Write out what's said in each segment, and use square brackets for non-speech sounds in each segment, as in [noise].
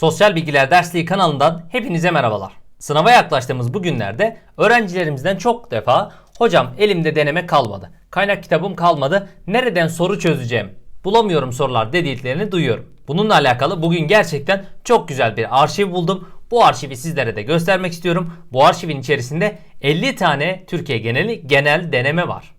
Sosyal Bilgiler Dersliği kanalından hepinize merhabalar. Sınava yaklaştığımız bu günlerde öğrencilerimizden çok defa hocam elimde deneme kalmadı. Kaynak kitabım kalmadı. Nereden soru çözeceğim? Bulamıyorum sorular dediklerini duyuyorum. Bununla alakalı bugün gerçekten çok güzel bir arşiv buldum. Bu arşivi sizlere de göstermek istiyorum. Bu arşivin içerisinde 50 tane Türkiye geneli genel deneme var.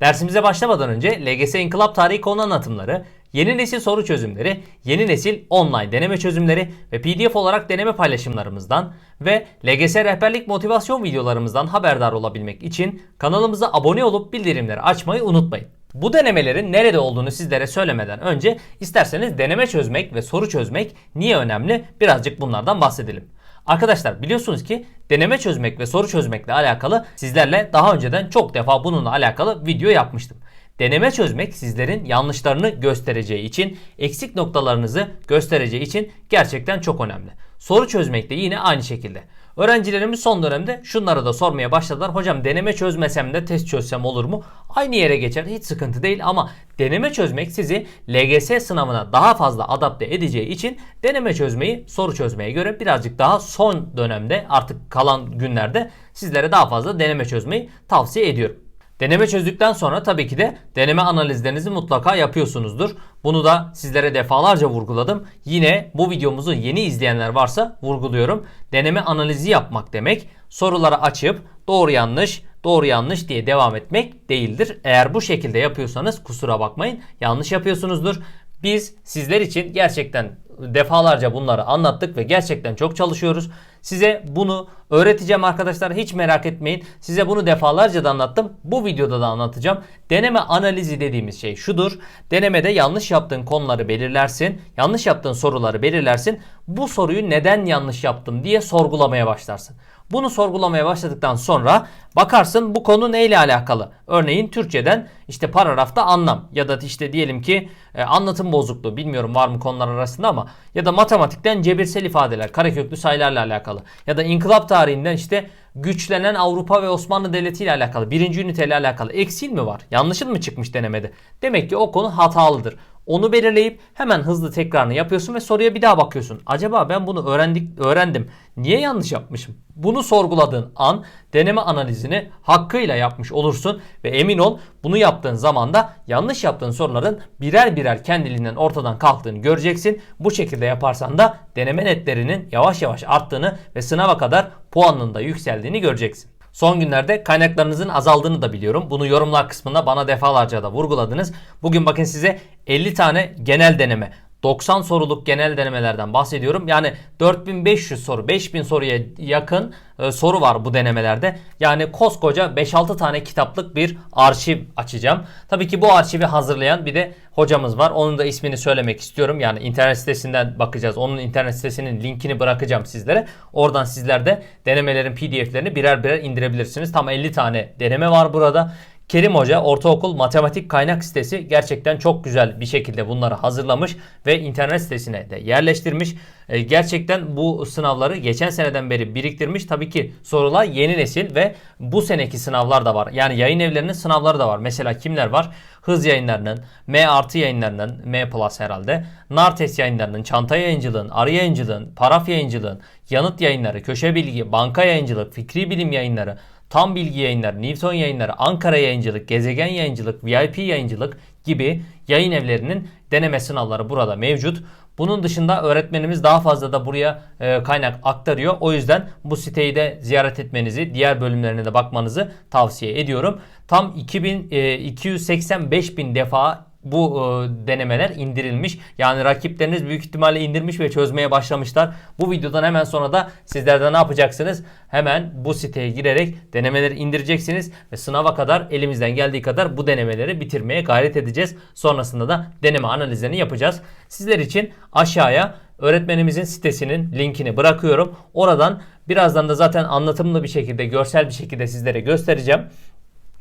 Dersimize başlamadan önce LGS İnkılap Tarihi konu anlatımları, yeni nesil soru çözümleri, yeni nesil online deneme çözümleri ve PDF olarak deneme paylaşımlarımızdan ve LGS rehberlik motivasyon videolarımızdan haberdar olabilmek için kanalımıza abone olup bildirimleri açmayı unutmayın. Bu denemelerin nerede olduğunu sizlere söylemeden önce isterseniz deneme çözmek ve soru çözmek niye önemli birazcık bunlardan bahsedelim. Arkadaşlar biliyorsunuz ki deneme çözmek ve soru çözmekle alakalı sizlerle daha önceden çok defa bununla alakalı video yapmıştım. Deneme çözmek sizlerin yanlışlarını göstereceği için, eksik noktalarınızı göstereceği için gerçekten çok önemli. Soru çözmek de yine aynı şekilde. Öğrencilerimiz son dönemde şunları da sormaya başladılar. Hocam deneme çözmesem de test çözsem olur mu? Aynı yere geçer hiç sıkıntı değil ama deneme çözmek sizi LGS sınavına daha fazla adapte edeceği için deneme çözmeyi soru çözmeye göre birazcık daha son dönemde artık kalan günlerde sizlere daha fazla deneme çözmeyi tavsiye ediyorum. Deneme çözdükten sonra tabii ki de deneme analizlerinizi mutlaka yapıyorsunuzdur. Bunu da sizlere defalarca vurguladım. Yine bu videomuzu yeni izleyenler varsa vurguluyorum. Deneme analizi yapmak demek soruları açıp doğru yanlış doğru yanlış diye devam etmek değildir. Eğer bu şekilde yapıyorsanız kusura bakmayın yanlış yapıyorsunuzdur. Biz sizler için gerçekten defalarca bunları anlattık ve gerçekten çok çalışıyoruz. Size bunu öğreteceğim arkadaşlar hiç merak etmeyin. Size bunu defalarca da anlattım. Bu videoda da anlatacağım. Deneme analizi dediğimiz şey şudur. Denemede yanlış yaptığın konuları belirlersin. Yanlış yaptığın soruları belirlersin. Bu soruyu neden yanlış yaptım diye sorgulamaya başlarsın. Bunu sorgulamaya başladıktan sonra bakarsın bu konu neyle alakalı? Örneğin Türkçeden işte paragrafta anlam ya da işte diyelim ki e, anlatım bozukluğu bilmiyorum var mı konular arasında ama ya da matematikten cebirsel ifadeler, kareköklü sayılarla alakalı ya da inkılap tarihinden işte güçlenen Avrupa ve Osmanlı Devleti ile alakalı birinci üniteyle alakalı eksil mi var? Yanlışın mı çıkmış denemede? Demek ki o konu hatalıdır. Onu belirleyip hemen hızlı tekrarını yapıyorsun ve soruya bir daha bakıyorsun. Acaba ben bunu öğrendik öğrendim. Niye yanlış yapmışım? Bunu sorguladığın an deneme analizini hakkıyla yapmış olursun ve emin ol bunu yaptığın zaman da yanlış yaptığın soruların birer birer kendiliğinden ortadan kalktığını göreceksin. Bu şekilde yaparsan da deneme netlerinin yavaş yavaş arttığını ve sınava kadar puanının da yükseldiğini göreceksin. Son günlerde kaynaklarınızın azaldığını da biliyorum. Bunu yorumlar kısmında bana defalarca da vurguladınız. Bugün bakın size 50 tane genel deneme 90 soruluk genel denemelerden bahsediyorum. Yani 4500 soru, 5000 soruya yakın e, soru var bu denemelerde. Yani koskoca 5-6 tane kitaplık bir arşiv açacağım. Tabii ki bu arşivi hazırlayan bir de hocamız var. Onun da ismini söylemek istiyorum. Yani internet sitesinden bakacağız. Onun internet sitesinin linkini bırakacağım sizlere. Oradan sizler de denemelerin pdf'lerini birer birer indirebilirsiniz. Tam 50 tane deneme var burada. Kerim Hoca Ortaokul Matematik Kaynak sitesi gerçekten çok güzel bir şekilde bunları hazırlamış ve internet sitesine de yerleştirmiş. E, gerçekten bu sınavları geçen seneden beri biriktirmiş. Tabii ki sorular yeni nesil ve bu seneki sınavlar da var. Yani yayın evlerinin sınavları da var. Mesela kimler var? Hız yayınlarının, M artı yayınlarının, M plus herhalde, Nartes yayınlarının, Çanta yayıncılığın, Arı yayıncılığın, Paraf yayıncılığın, Yanıt yayınları, Köşe bilgi, Banka yayıncılık, Fikri bilim yayınları, Tam Bilgi Yayınları, Newton Yayınları, Ankara Yayıncılık, Gezegen Yayıncılık, VIP Yayıncılık gibi yayın evlerinin deneme sınavları burada mevcut. Bunun dışında öğretmenimiz daha fazla da buraya e, kaynak aktarıyor. O yüzden bu siteyi de ziyaret etmenizi, diğer bölümlerine de bakmanızı tavsiye ediyorum. Tam 2000 e, 285 bin defa bu e, denemeler indirilmiş. Yani rakipleriniz büyük ihtimalle indirmiş ve çözmeye başlamışlar. Bu videodan hemen sonra da sizler de ne yapacaksınız? Hemen bu siteye girerek denemeleri indireceksiniz ve sınava kadar elimizden geldiği kadar bu denemeleri bitirmeye gayret edeceğiz. Sonrasında da deneme analizlerini yapacağız. Sizler için aşağıya öğretmenimizin sitesinin linkini bırakıyorum. Oradan birazdan da zaten anlatımlı bir şekilde, görsel bir şekilde sizlere göstereceğim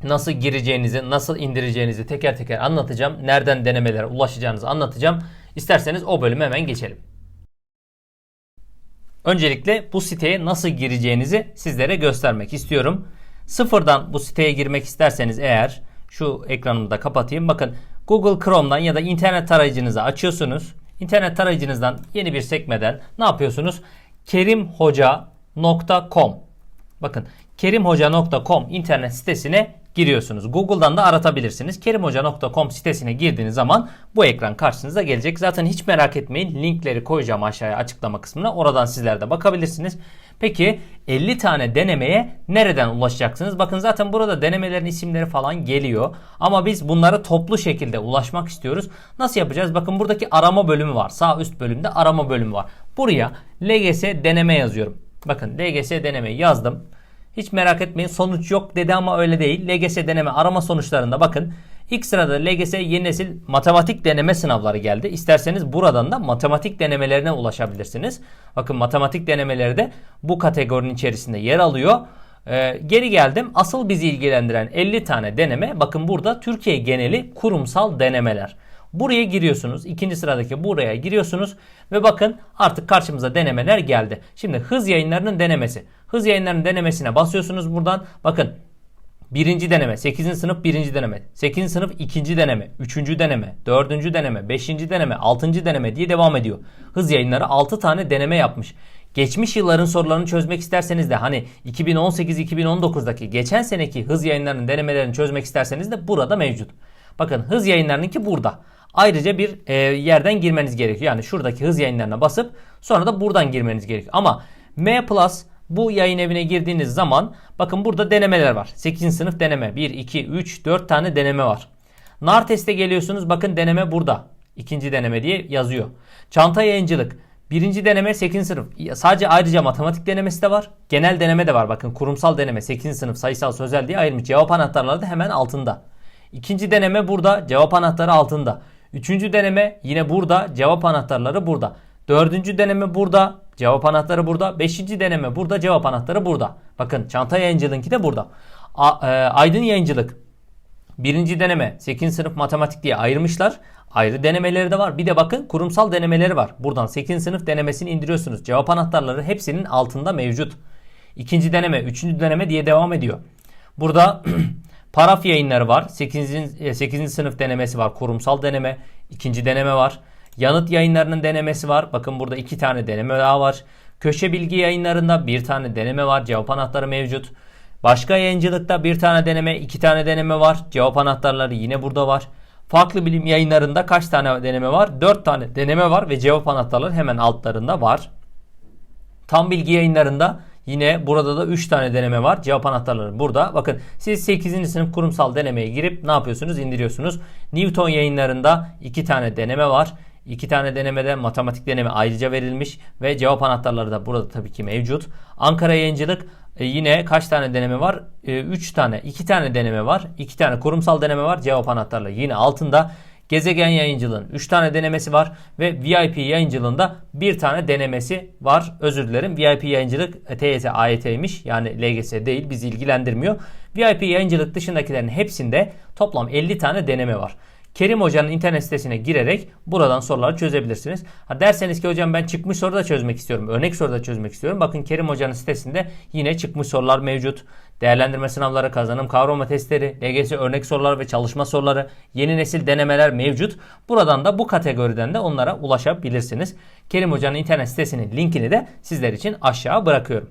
nasıl gireceğinizi, nasıl indireceğinizi teker teker anlatacağım. Nereden denemelere ulaşacağınızı anlatacağım. İsterseniz o bölüme hemen geçelim. Öncelikle bu siteye nasıl gireceğinizi sizlere göstermek istiyorum. sıfırdan bu siteye girmek isterseniz eğer şu ekranımı da kapatayım. Bakın Google Chrome'dan ya da internet tarayıcınızı açıyorsunuz. İnternet tarayıcınızdan yeni bir sekmeden ne yapıyorsunuz? kerimhoca.com Bakın kerimhoca.com internet sitesine giriyorsunuz. Google'dan da aratabilirsiniz. kerimhoca.com sitesine girdiğiniz zaman bu ekran karşınıza gelecek. Zaten hiç merak etmeyin. Linkleri koyacağım aşağıya açıklama kısmına. Oradan sizler de bakabilirsiniz. Peki 50 tane denemeye nereden ulaşacaksınız? Bakın zaten burada denemelerin isimleri falan geliyor. Ama biz bunlara toplu şekilde ulaşmak istiyoruz. Nasıl yapacağız? Bakın buradaki arama bölümü var. Sağ üst bölümde arama bölümü var. Buraya LGS deneme yazıyorum. Bakın LGS deneme yazdım. Hiç merak etmeyin sonuç yok dedi ama öyle değil. LGS deneme arama sonuçlarında bakın ilk sırada LGS yeni nesil matematik deneme sınavları geldi. İsterseniz buradan da matematik denemelerine ulaşabilirsiniz. Bakın matematik denemeleri de bu kategorinin içerisinde yer alıyor. Ee, geri geldim. Asıl bizi ilgilendiren 50 tane deneme. Bakın burada Türkiye geneli kurumsal denemeler. Buraya giriyorsunuz. ikinci sıradaki buraya giriyorsunuz. Ve bakın artık karşımıza denemeler geldi. Şimdi hız yayınlarının denemesi. Hız yayınlarının denemesine basıyorsunuz buradan. Bakın Birinci deneme, 8. sınıf birinci deneme, 8. sınıf ikinci deneme, 3. deneme, 4. deneme, 5. deneme, 6. deneme diye devam ediyor. Hız yayınları 6 tane deneme yapmış. Geçmiş yılların sorularını çözmek isterseniz de hani 2018-2019'daki geçen seneki hız yayınlarının denemelerini çözmek isterseniz de burada mevcut. Bakın hız yayınlarınınki burada. Ayrıca bir e, yerden girmeniz gerekiyor. Yani şuradaki hız yayınlarına basıp sonra da buradan girmeniz gerekiyor. Ama M Plus bu yayın evine girdiğiniz zaman bakın burada denemeler var. 8. sınıf deneme. 1, 2, 3, 4 tane deneme var. NAR teste geliyorsunuz. Bakın deneme burada. İkinci deneme diye yazıyor. Çanta yayıncılık. Birinci deneme 8. sınıf. Sadece ayrıca matematik denemesi de var. Genel deneme de var. Bakın kurumsal deneme 8. sınıf sayısal sözel diye ayırmış. Cevap anahtarları da hemen altında. İkinci deneme burada. Cevap anahtarı altında. Üçüncü deneme yine burada. Cevap anahtarları burada. Dördüncü deneme burada. Cevap anahtarı burada. Beşinci deneme burada. Cevap anahtarı burada. Bakın çanta yayıncılığınki de burada. A, e, aydın yayıncılık. Birinci deneme 8. sınıf matematik diye ayırmışlar. Ayrı denemeleri de var. Bir de bakın kurumsal denemeleri var. Buradan 8. sınıf denemesini indiriyorsunuz. Cevap anahtarları hepsinin altında mevcut. İkinci deneme, üçüncü deneme diye devam ediyor. Burada [clears throat] paraf yayınları var. 8. 8. sınıf denemesi var. Kurumsal deneme. ikinci deneme var. Yanıt yayınlarının denemesi var. Bakın burada iki tane deneme daha var. Köşe bilgi yayınlarında bir tane deneme var. Cevap anahtarı mevcut. Başka yayıncılıkta bir tane deneme, iki tane deneme var. Cevap anahtarları yine burada var. Farklı bilim yayınlarında kaç tane deneme var? 4 tane deneme var ve cevap anahtarları hemen altlarında var. Tam bilgi yayınlarında yine burada da 3 tane deneme var. Cevap anahtarları burada. Bakın siz 8. sınıf kurumsal denemeye girip ne yapıyorsunuz? İndiriyorsunuz. Newton yayınlarında 2 tane deneme var. İki tane denemede matematik deneme ayrıca verilmiş ve cevap anahtarları da burada tabii ki mevcut. Ankara Yayıncılık e, yine kaç tane deneme var? 3 e, tane, 2 tane deneme var. 2 tane kurumsal deneme var. Cevap anahtarları yine altında. Gezegen yayıncılığın 3 tane denemesi var ve VIP yayıncılığında 1 tane denemesi var. Özür dilerim. VIP yayıncılık TYT AYT'ymiş. Yani LGS değil bizi ilgilendirmiyor. VIP yayıncılık dışındakilerin hepsinde toplam 50 tane deneme var. Kerim Hoca'nın internet sitesine girerek buradan soruları çözebilirsiniz. Ha derseniz ki hocam ben çıkmış soru da çözmek istiyorum. Örnek soru da çözmek istiyorum. Bakın Kerim Hoca'nın sitesinde yine çıkmış sorular mevcut. Değerlendirme sınavları, kazanım kavrama testleri, LGS örnek soruları ve çalışma soruları, yeni nesil denemeler mevcut. Buradan da bu kategoriden de onlara ulaşabilirsiniz. Kerim Hoca'nın internet sitesinin linkini de sizler için aşağı bırakıyorum.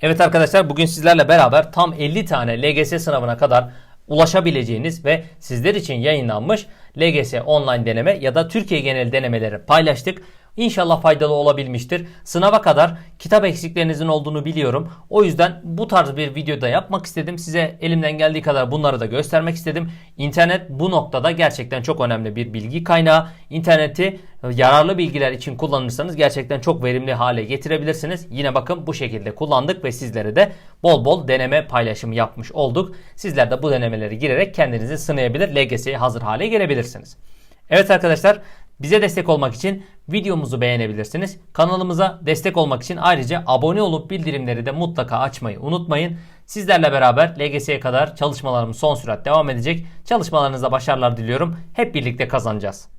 Evet arkadaşlar bugün sizlerle beraber tam 50 tane LGS sınavına kadar ulaşabileceğiniz ve sizler için yayınlanmış LGS online deneme ya da Türkiye genel denemeleri paylaştık. İnşallah faydalı olabilmiştir. Sınava kadar kitap eksiklerinizin olduğunu biliyorum. O yüzden bu tarz bir videoda yapmak istedim. Size elimden geldiği kadar bunları da göstermek istedim. İnternet bu noktada gerçekten çok önemli bir bilgi kaynağı. İnterneti yararlı bilgiler için kullanırsanız gerçekten çok verimli hale getirebilirsiniz. Yine bakın bu şekilde kullandık ve sizlere de bol bol deneme paylaşımı yapmış olduk. Sizler de bu denemeleri girerek kendinizi sınayabilir, LGS'ye hazır hale gelebilirsiniz. Evet arkadaşlar bize destek olmak için videomuzu beğenebilirsiniz. Kanalımıza destek olmak için ayrıca abone olup bildirimleri de mutlaka açmayı unutmayın. Sizlerle beraber LGS'ye kadar çalışmalarımız son sürat devam edecek. Çalışmalarınızda başarılar diliyorum. Hep birlikte kazanacağız.